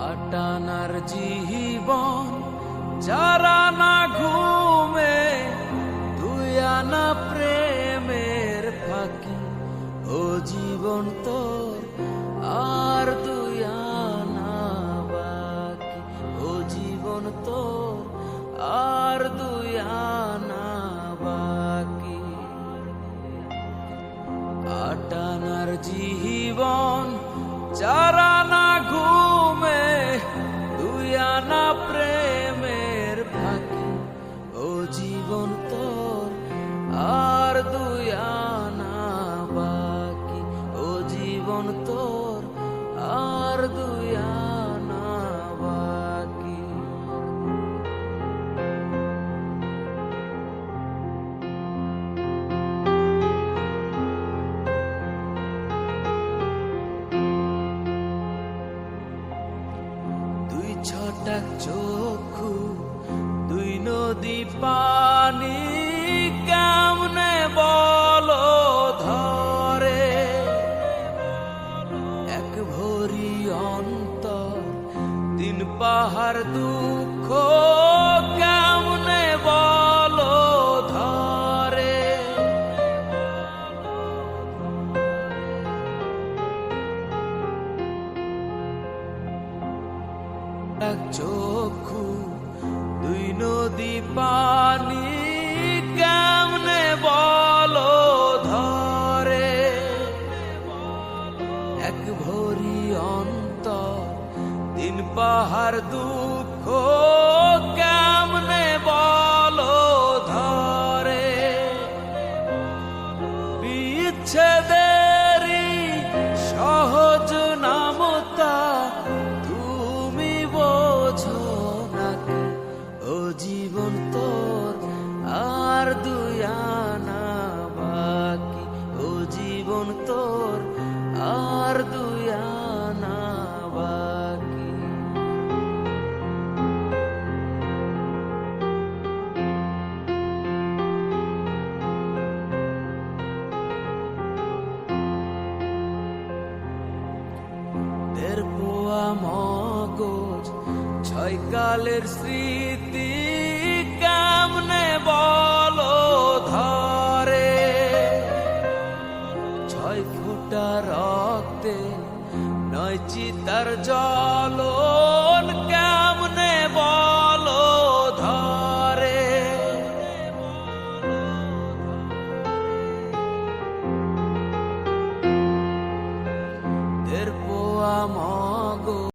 আটানার জীবন চারানা ঘুমে দুই আনা প্রেমের ফাঁকি। ও জীবন তোর, আর দুই আনা বাকি। ও জীবন তোর, আর দুই আনা বাকি। আটানার জীবন ছটাক চক্ষু দুই নদী পানি কেমনে বল ধরে? এক ভরি অন্তর তিন পাহাড় দুঃখ এক চক্ষু, দুই নদী পানি কেমনে বলো ধরে? এক ভরি অন্তর দিন পাহাড় দুঃখ কেমনে বলো ধরে? বিচ্ছেদেরই জীবন তোর আর দুই আনা বাকি। ও জীবন তোর আর দুই কালের স্মৃতি কেমনে বল ধরে? ছয় ফুটা রক্তে নয় চিতার জল